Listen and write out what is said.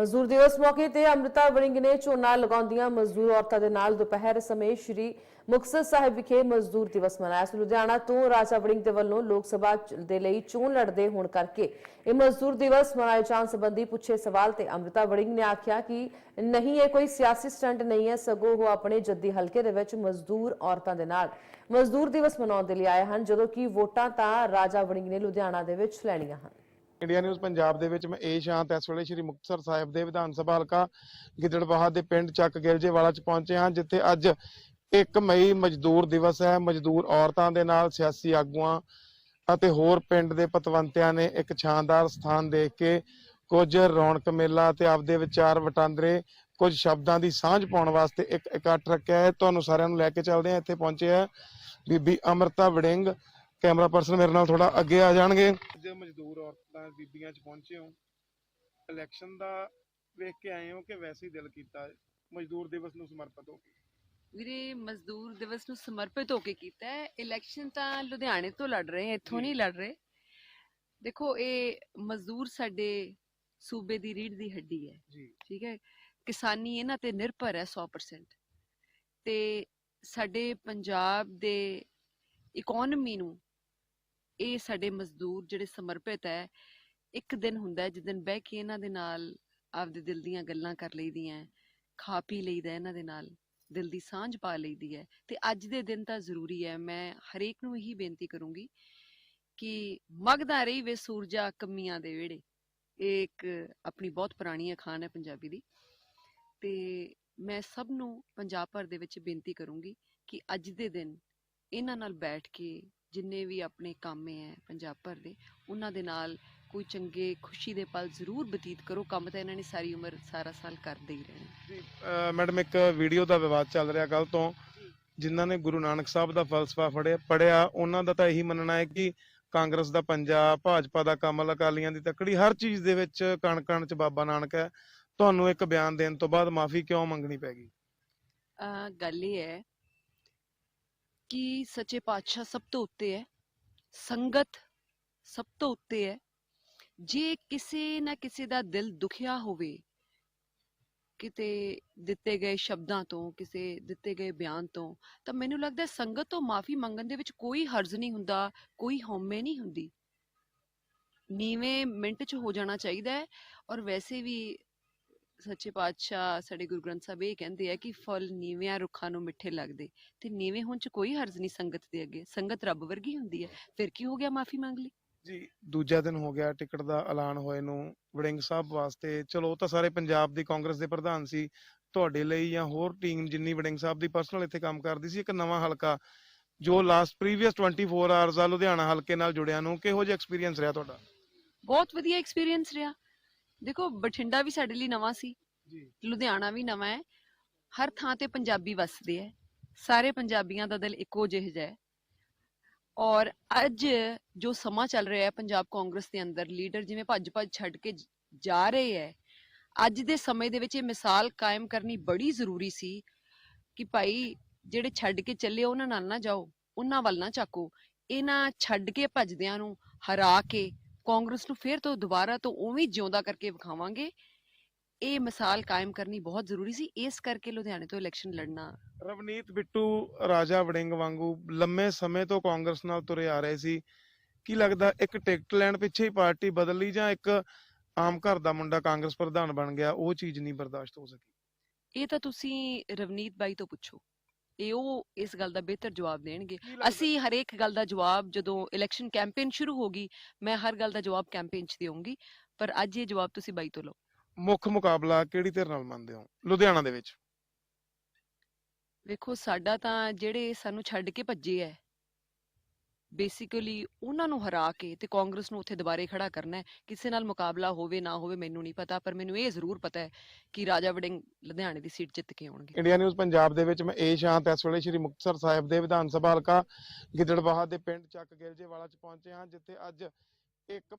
ਮਜ਼ਦੂਰ ਦਿਵਸ ਮੌਕੇ ਤੇ ਅੰਮ੍ਰਿਤਾ ਵੜਿੰਗ ਨੇ ਝੋਨਾ ਲਗਾਉਂਦੀਆਂ ਮਜ਼ਦੂਰ ਔਰਤਾਂ ਦੇ ਨਾਲ ਦੁਪਹਿਰ ਸਮੇਂ ਸ਼੍ਰੀ ਮੁਕਤਸਰ ਸਾਹਿਬ ਵਿਖੇ ਮਜ਼ਦੂਰ ਦਿਵਸ ਮਨਾਇਆ। ਸੀ ਲੁਧਿਆਣਾ ਤੋਂ ਰਾਜਾ ਵੜਿੰਗ ਦੇ ਵੱਲੋਂ ਲੋਕ ਸਭਾ ਦੇ ਲਈ ਚੋਣ ਲੜਦੇ ਹੋਣ ਕਰਕੇ ਇਹ ਮਜ਼ਦੂਰ ਦਿਵਸ ਮਨਾਏ ਜਾਣ ਸੰਬੰਧੀ ਪੁੱਛੇ ਸਵਾਲ ਤੇ ਅੰਮ੍ਰਿਤਾ ਵੜਿੰਗ ਨੇ ਆਖਿਆ ਕਿ ਨਹੀਂ, ਇਹ ਕੋਈ ਸਿਆਸੀ ਸਟੰਟ ਨਹੀਂ ਹੈ, ਸਗੋਂ ਉਹ ਆਪਣੇ ਜੱਦੀ ਹਲਕੇ ਦੇ ਵਿੱਚ ਮਜ਼ਦੂਰ ਔਰਤਾਂ ਦੇ ਨਾਲ ਮਜ਼ਦੂਰ ਦਿਵਸ ਮਨਾਉਣ ਦੇ ਲਈ ਆਏ ਹਨ, ਜਦੋਂ ਕਿ ਵੋਟਾਂ ਤਾਂ ਰਾਜਾ ਵੜਿੰਗ ਨੇ ਲੁਧਿਆਣਾ ਦੇ ਵਿੱਚ ਲੈਣੀਆਂ ਹਨ। ਇੰਡੀਆ ਨਿਊਜ਼ ਪੰਜਾਬ ਦੇ ਵਿੱਚ ਮੈਂ ਏ ਸ਼ਾਂਤ ਇਸ ਵੇਲੇ ਸ੍ਰੀ ਮੁਕਤਸਰ ਸਾਹਿਬ ਦੇ ਵਿਧਾਨ ਸਭਾ ਹਲਕਾ ਗਿੱਦੜਬਾਹਾ ਦੇ ਪਿੰਡ ਚੱਕ ਗਿਲਜੇਵਾਲਾ ਚ ਪਹੁੰਚੇ ਹਾਂ, ਜਿੱਥੇ ਅੱਜ 1 ਮਈ ਮਜ਼ਦੂਰ ਦਿਵਸ ਹੈ। ਮਜ਼ਦੂਰ ਔਰਤਾਂ ਦੇ ਨਾਲ ਸਿਆਸੀ ਆਗੂਆਂ ਅਤੇ ਹੋਰ ਪਿੰਡ ਦੇ ਪਤਵੰਤਿਆਂ ਨੇ ਇੱਕ ਸ਼ਾਨਦਾਰ ਸਥਾਨ ਦੇਖ ਕੇ ਕੁਝ ਰੌਣਕ ਮੇਲਾ ਤੇ ਆਪਦੇ ਵਿਚਾਰ ਵਟਾਂਦਰੇ, ਕੁਝ ਸ਼ਬਦਾਂ ਦੀ ਸਾਂਝ ਪਾਉਣ ਵਾਸਤੇ ਇੱਕ ਇਕੱਠ ਰੱਖਿਆ ਹੈ। ਤੁਹਾਨੂੰ ਸਾਰਿਆਂ ਨੂੰ ਲੈ ਕੇ ਚੱਲਦੇ ਹਾਂ। ਇੱਥੇ ਪਹੁੰਚੇ ਆ ਬੀਬੀ ਅਮਰਤਾ ਵੜਿੰਗ ਕੈਮਰਾ ਪਰਸਨ ਮੇਰੇ ਨਾਲ ਥੋੜਾ ਅੱਗੇ ਆ ਜਾਣਗੇ। ਅੱਜ ਮਜ਼ਦੂਰ ਔਰਤਾਂ ਬੀਬੀਆਂ ਚ ਪਹੁੰਚੇ ਹੋ। ਇਲੈਕਸ਼ਨ ਦਾ ਵੇਖ ਕੇ ਆਏ ਹੋ ਕਿ ਵੈਸੇ ਹੀ ਦਿਲ ਕੀਤਾ? ਮਜ਼ਦੂਰ ਦਿਵਸ ਨੂੰ ਸਮਰਪਿਤ ਹੋ ਕੇ। ਵੀਰੇ ਮਜ਼ਦੂਰ ਦਿਵਸ ਨੂੰ ਸਮਰਪਿਤ ਹੋ ਕੇ ਕੀਤਾ ਹੈ। ਇਲੈਕਸ਼ਨ ਤਾਂ ਲੁਧਿਆਣੇ ਤੋਂ ਲੜ ਰਹੇ ਇੱਥੋਂ। ਨਹੀਂ ਲੜ ਰਹੇ। ਦੇਖੋ ਇਹ ਮਜ਼ਦੂਰ ਸਾਡੇ ਸੂਬੇ ਦੀ ਰੀੜ ਦੀ ਹੱਡੀ ਹੈ। ਜੀ। ਠੀਕ ਹੈ? ਕਿਸਾਨੀ ਇਹਨਾਂ ਤੇ ਨਿਰਭਰ ਹੈ 100% ਤੇ ਸਾਡੇ ਪੰਜਾਬ ਦੇ ਇਕਨੋਮੀ ਨੂੰ ਇਹ ਸਾਡੇ ਮਜ਼ਦੂਰ ਜਿਹੜੇ ਸਮਰਪਿਤ ਹੈ ਇੱਕ ਦਿਨ ਹੁੰਦਾ ਹੈ ਜਿਸ ਦਿਨ ਬਹਿ ਕੇ ਇਹਨਾਂ ਦੇ ਨਾਲ ਆਪਦੇ ਦਿਲ ਦੀਆਂ ਗੱਲਾਂ ਕਰ ਲਈਦੀਆਂ ਹੈ, ਖਾ ਪੀ ਲਈਦਾ ਇਹਨਾਂ ਦੇ ਨਾਲ ਦਿਲ ਦੀ ਸਾਂਝ ਪਾ ਲਈਦੀ ਹੈ। ਤੇ ਅੱਜ ਦੇ ਦਿਨ ਤਾਂ ਜ਼ਰੂਰੀ ਹੈ ਮੈਂ ਹਰੇਕ ਨੂੰ ਇਹੀ ਬੇਨਤੀ ਕਰੂੰਗੀ ਕਿ ਮਗਦਾ ਰਹੀ ਵੇ ਸੂਰਜਾ ਕਮੀਆਂ ਦੇ ਵਿਹੜੇ। ਇਹ ਇੱਕ ਆਪਣੀ ਬਹੁਤ ਪੁਰਾਣੀ ਅਖਾਣ ਹੈ ਪੰਜਾਬੀ ਦੀ। ਤੇ ਮੈਂ ਸਭ ਨੂੰ ਪੰਜਾਬ ਭਰ ਦੇ ਵਿੱਚ ਬੇਨਤੀ ਕਰੂੰਗੀ ਕਿ ਅੱਜ ਦੇ ਦਿਨ ਇਹਨਾਂ ਨਾਲ ਬੈਠ ਕੇ ਜਿੰਨੇ ਵੀ ਆਪਣੇ ਕਾਮੇ ਹੈ ਪੰਜਾਬ ਭਰ ਦੇ ਉਹਨਾਂ ਦੇ ਨਾਲ ਕੋਈ ਚੰਗੇ ਖੁਸ਼ੀ ਦੇ ਪਲ ਜ਼ਰੂਰ ਬਤੀਤ ਕਰੋ। ਕੰਮ ਤਾਂ ਇਹਨਾਂ ਨੇ ਸਾਰੀ ਉਮਰ ਸਾਰਾ ਸਾਲ ਕਰਦੇ ਹੀ ਰਹਿਣਾ। ਮੈਡਮ ਇੱਕ ਵੀਡੀਓ ਦਾ ਵਿਵਾਦ ਚੱਲ ਰਿਹਾ ਕੱਲ ਤੋਂ। ਜਿਨ੍ਹਾਂ ਨੇ ਗੁਰੂ ਨਾਨਕ ਸਾਹਿਬ ਦਾ ਫਲਸਫਾ ਫੜਿਆ ਪੜਿਆ ਉਹਨਾਂ ਦਾ ਤਾਂ ਇਹੀ ਮੰਨਣਾ ਹੈ ਕਿ ਕਾਂਗਰਸ ਦਾ ਪੰਜਾ ਭਾਜਪਾ ਦਾ ਕਮਲ ਅਕਾਲੀਆਂ ਦੀ ਤਕੜੀ ਹਰ ਚੀਜ਼ ਦੇ ਵਿੱਚ ਕਣ ਕਣ ਚ ਬਾਬਾ ਨਾਨਕ ਹੈ। ਤੁਹਾਨੂੰ ਇੱਕ ਬਿਆਨ ਦੇਣ ਤੋਂ ਬਾਅਦ ਮਾਫੀ ਕਿਉਂ ਮੰਗਣੀ ਪੈ ਗਈ? ਗੱਲ ਇਹ ਹੈ ਕਿ ਸੱਚੇ ਪਾਤਸ਼ਾਹ ਸਭ ਤੋਂ ਉੱਤੇ ਹੈ? ਸੰਗਤ ਸਭ ਤੋਂ ਉੱਤੇ ਹੈ? ਜੇ ਕਿਸੇ ਨਾ ਕਿਸੇ ਦਾ ਦਿਲ ਦੁਖਿਆ ਹੋਵੇ, ਕਿਤੇ ਦਿੱਤੇ ਗਏ ਸ਼ਬਦਾਂ ਤੋਂ, ਕਿਸੇ ਦਿੱਤੇ ਗਏ ਬਿਆਨ ਤੋਂ, ਤਾਂ ਮੈਨੂੰ ਲੱਗਦਾ ਸੰਗਤ ਤੋਂ ਮਾਫੀ ਮੰਗਣ ਦੇ ਵਿੱਚ ਕੋਈ ਹਰਜ਼ ਨਹੀਂ ਹੁੰਦਾ, ਕੋਈ ਹਉਮੈ ਨਹੀਂ ਹੁੰਦੀ। ਨੀਵੇਂ ਮਿੰਟ 'ਚ ਹੋ ਜਾਣਾ ਚਾਹੀਦਾ ਹੈ ਔਰ ਵੈਸੇ ਵੀ ਸੱਚੇ ਪਾਤਸ਼ਾਹ ਸਾਡੇ ਗੁਰੂ ਗ੍ਰੰਥ ਸਾਹਿਬ ਇਹ ਕਹਿੰਦੇ ਆ ਕਿ ਫਲ ਨੀਵਿਆਂ ਰੁੱਖਾਂ ਨੂੰ ਮਿੱਠੇ ਲੱਗਦੇ। ਤੇ ਨੀਵੇਂ ਹੋਣ 'ਚ ਕੋਈ ਹਰਜ਼ ਨਹੀਂ ਸੰਗਤ ਦੇ ਅੱਗੇ। ਸੰਗਤ ਰੱਬ ਵਰਗੀ ਹੁੰਦੀ ਹੈ। ਫਿਰ ਕੀ ਹੋ ਗਿਆ ਮਾਫੀ ਮੰਗ ਲਈ? ਜੀ ਦੂਜਾ ਦਿਨ ਹੋ ਗਿਆ ਟਿਕਟ ਦਾ ਐਲਾਨ ਹੋਏ ਨੂੰ ਵੜਿੰਗ ਸਾਹਿਬ ਵਾਸਤੇ। ਚਲੋ ਤਾਂ ਸਾਰੇ ਪੰਜਾਬ ਦੀ ਕਾਂਗਰਸ ਦੇ ਪ੍ਰਧਾਨ ਸੀ। ਤੁਹਾਡੇ ਲਈ ਜਾਂ ਹੋਰ ਟੀਮ ਜਿੰਨੀ ਵੜਿੰਗ ਸਾਹਿਬ ਦੀ ਪਰਸਨਲ ਇੱਥੇ ਕੰਮ ਕਰਦੀ ਸੀ ਇੱਕ ਨਵਾਂ ਹਲਕਾ ਜੋ ਲਾਸਟ ਪ੍ਰੀਵੀਅਸ 24 ਆਵਰਸ ਆ ਲੁਧਿਆਣਾ ਹਲਕੇ ਨਾਲ ਜੁੜਿਆ ਨੂੰ ਕਿਹੋ ਜਿਹਾ ਐਕਸਪੀਰੀਅੰਸ ਰਿਹਾ ਤੁਹਾਡਾ? ਬਹੁਤ ਵਧੀਆ ਐਕਸਪੀਰੀਅੰਸ ਰਿਹਾ। ਦੇਖੋ ਬਠਿੰਡਾ ਵੀ ਸਾਡੇ ਲਈ ਨਵਾਂ ਸੀ। ਜੀ। ਲੁਧਿਆਣਾ ਵੀ ਨਵਾਂ ਹੈ। ਹਰ ਥਾਂ ਤੇ ਪੰਜਾਬੀ ਵੱਸਦੇ ਹੈ। ਸਾਰੇ ਪੰਜਾਬੀਆਂ ਦਾ ਦਿਲ ਇੱਕੋ ਜਿਹਾ ਹੈ। ਔਰ ਅੱਜ ਜੋ ਸਮਾਂ ਚੱਲ ਰਿਹਾ ਹੈ ਪੰਜਾਬ ਕਾਂਗਰਸ ਦੇ ਅੰਦਰ ਲੀਡਰ ਜਿਵੇਂ ਭੱਜ-ਭੱਜ ਛੱਡ ਕੇ ਜ- ਰਹੇ ਹੈ ਅੱਜ ਦੇ ਸਮੇਂ ਦੇ ਵਿੱਚ ਇਹ ਮਿਸਾਲ ਕਾਇਮ ਕਰਨੀ ਬੜੀ ਜ਼ਰੂਰੀ ਸੀ ਕਿ ਭਾਈ ਜਿਹੜੇ ਛੱਡ ਕੇ ਚੱਲੇ ਉਹਨਾਂ ਨਾਲ ਨਾ ਜਾਓ ਉਹਨਾਂ ਵੱਲ ਨਾ ਚਾਕੋ ਇਹਨਾਂ ਛੱਡ ਕੇ ਭੱਜਦਿਆਂ ਨੂੰ ਹਰਾ ਕੇ ਕਾਂਗਰਸ ਨੂੰ ਫੇਰ ਤੋਂ ਦੁਬਾਰਾ ਤੋਂ ਉਵੇਂ ਜਿਉਂਦਾ ਕਰਕੇ ਵਿਖਾਵਾਂਗੇ। ਇਹ ਮਿਸਾਲ ਕਾਇਮ ਕਰਨੀ ਬਹੁਤ ਜ਼ਰੂਰੀ ਸੀ। ਇਸ ਕਰਕੇ ਲੁਧਿਆਣੇ ਤੋਂ ਇਲੈਕਸ਼ਨ ਲੜਨਾ। ਰਵਨੀਤ ਬਿੱਟੂ ਰਾਜਾ ਵੜਿੰਗ ਵਾਂਗੂ ਲੰਮੇ ਸਮੇਂ ਤੋਂ ਕਾਂਗਰਸ ਨਾਲ ਤੁਰੇ ਆ ਰਹੇ ਸੀ। ਕੀ ਲੱਗਦਾ ਇੱਕ ਟਿਕਟ ਲੈਣ ਪਿੱਛੇ ਹੀ ਪਾਰਟੀ ਬਦਲ ਲਈ ਜਾਂ ਇੱਕ ਆਮ ਘਰ ਦਾ ਮੁੰਡਾ ਕਾਂਗਰਸ ਪ੍ਰਧਾਨ ਬਣ ਗਿਆ ਉਹ ਚੀਜ਼ ਨਹੀਂ ਬਰਦਾਸ਼ਤ ਹੋ ਸਕੀ? ਇਹ ਤਾਂ ਤੁਸੀਂ ਰਵਨੀਤ ਬਾਈ ਤੋਂ ਪੁੱਛੋ। ਇਹ ਉਹ ਇਸ ਗੱਲ ਦਾ ਬਿਹਤਰ ਜਵਾਬ ਦੇਣਗੇ। ਅਸੀਂ ਹਰੇਕ ਗੱਲ ਦਾ ਜਵਾਬ ਜਦੋਂ ਇਲੈਕਸ਼ਨ ਕੈਂਪੇਨ ਸ਼ੁਰੂ ਹੋਗੀ ਮੈਂ ਹਰ ਗੱਲ ਦਾ ਜਵਾਬ ਕੈਂਪੇਨ 'ਚ ਦੇਵਾਂਗੀ ਪਰ ਅੱਜ ਇਹ ਜਵਾਬ ਤੁਸੀਂ ਬਾਈ ਤੋਂ ਲਓ। ਮੁੱਖ ਮੁਕਾਬਲਾ ਕਿਹੜੀ ਧਿਰ ਨਾਲ ਮੰਨਦੇ ਹੋ? ਲੁਧਿਆਣਾ ਦੇ ਵਿੱਚ। ਵੇਖੋ ਸਾਡਾ ਤਾਂ ਜਿਹੜੇ ਸਾਨੂੰ ਛੱਡ ਕੇ ਭੱਜੇ ਐ ਬੇਸਿਕਲੀ ਉਹਨਾਂ ਨੂੰ ਹਰਾ ਕੇ ਤੇ ਕਾਂਗਰਸ ਨੂੰ ਉੱਥੇ ਦੁਬਾਰੇ ਖੜਾ ਕਰਨਾ ਹੈ। ਕਿਸੇ ਨਾਲ ਮੁਕਾਬਲਾ ਹੋਵੇ, ਨਾ ਹੋਵੇ ਮੈਨੂੰ ਨਹੀਂ ਪਤਾ, ਪਰ ਮੈਨੂੰ ਇਹ ਜ਼ਰੂਰ ਪਤਾ ਹੈ ਕਿ ਰਾਜਾ ਵੜਿੰਗ ਲੁਧਿਆਣੇ ਦੀ ਸੀਟ ਜਿੱਤ ਕੇ ਆਉਣਗੇ। ਇੰਡੀਆ ਨਿਊਜ਼ ਪੰਜਾਬ ਦੇ ਵਿੱਚ ਮੈਂ ਏ ਸ਼ਾਂਤ ਇਸ ਵੇਲੇ ਸ੍ਰੀ ਮੁਕਤਸਰ ਸਾਹਿਬ ਦੇ ਵਿਧਾਨ ਸਭਾ ਹਲਕਾ ਗਿੱਦੜਬਾਹਾ ਦੇ ਪਿੰਡ ਚੱਕ ਗਿਲਜੇਵਾਲਾ ਚ ਪਹੁੰਚੇ ਹਾਂ, ਜਿੱਥੇ ਅੱਜ ਇੱਕ